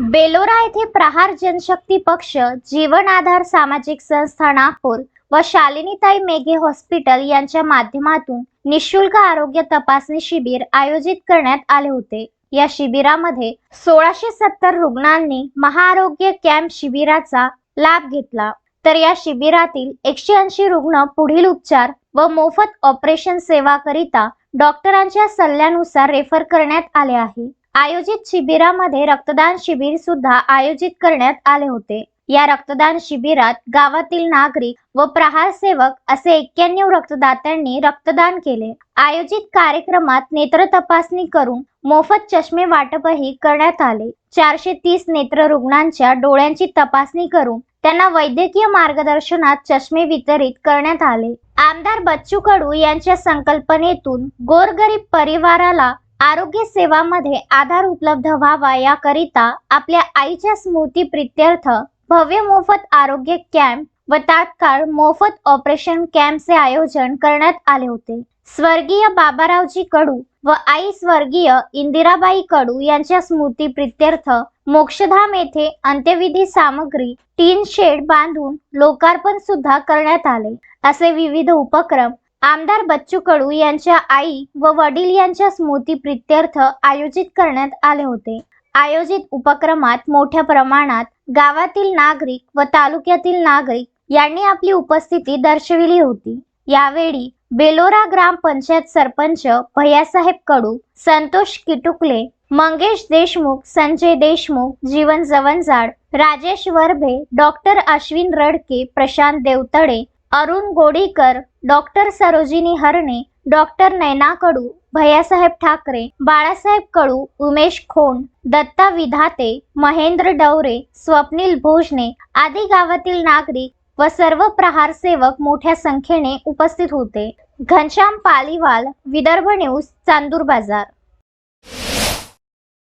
बेलोरा येथे प्रहार जनशक्ती पक्ष जीवन आधार सामाजिक संस्था नागपूर व शालिनीताई मेघे हॉस्पिटल यांच्या माध्यमातून निशुल्क आरोग्य तपासणी शिबिर आयोजित करण्यात आले होते. या शिबिरामध्ये सोळाशे सत्तर रुग्णांनी महाआरोग्य कॅम्प शिबिराचा लाभ घेतला. तर या शिबिरातील एकशे ऐंशी रुग्ण पुढील उपचार व मोफत ऑपरेशन सेवाकरिता डॉक्टरांच्या सल्ल्यानुसार रेफर करण्यात आले आहे. आयोजित शिबिरामध्ये रक्तदान शिबिर सुद्धा आयोजित करण्यात आले होते. या रक्तदान शिबिरात गावातील नागरिक व प्रहार सेवक असे एक्क्याण्णव रक्तदात्यांनी रक्तदान केले. आयोजित कार्यक्रमात नेत्र तपासणी करून मोफत चष्मे वाटपही करण्यात आले. चारशे तीस नेत्र रुग्णांच्या डोळ्यांची तपासणी करून त्यांना वैद्यकीय मार्गदर्शनात चष्मे वितरित करण्यात आले. आमदार बच्चू कडू यांच्या संकल्पनेतून गोरगरीब परिवाराला आरोग्य सेवामध्ये आधार उपलब्ध व्हावा याकरिता आपल्या आईच्या स्मृती प्रित्यर्थ भव्य मोफत आरोग्य कॅम्प व तात्काळ मोफत ऑपरेशन कॅम्पचे आयोजन करण्यात आले होते. स्वर्गीय बाबारावजी कडू व आई स्वर्गीय इंदिराबाई कडू यांच्या स्मृती प्रित्यर्थ मोक्षधाम येथे अंत्यविधी सामग्री टीन शेड बांधून लोकार्पण सुद्धा करण्यात आले. असे विविध उपक्रम आमदार बच्चू कडू यांच्या आई व वडील यांच्या स्मृती प्रित्यर्थ आयोजित करण्यात आले होते. आयोजित उपक्रमात मोठ्या प्रमाणात गावातील नागरिक व तालुक्यातील नागरिक यांनी आपली उपस्थिती दर्शविली होती. यावेळी बेलोरा ग्रामपंचायत sarpanch Bhaiyasaheb Kadu Santosh Kitukale Mangesh Deshmukh Sanjay Deshmukh Jeevan Javanjad Rajesh Varbhe doctor Ashwin Radke Prashant Devtade Arun Godikar doctor Sarojini Harne doctor Naina Kadu Bhaiyasaheb Thakare Balasaheb Kadu Umesh Khond Datta Vidhate Mahendra Davare Swapnil Bhojane आदी गावातील नागरिक व सर्व प्रहार सेवक मोठ्या संख्येने उपस्थित होते. घनश्याम पालीवाल विदर्भ न्यूज चांदूर बाजार.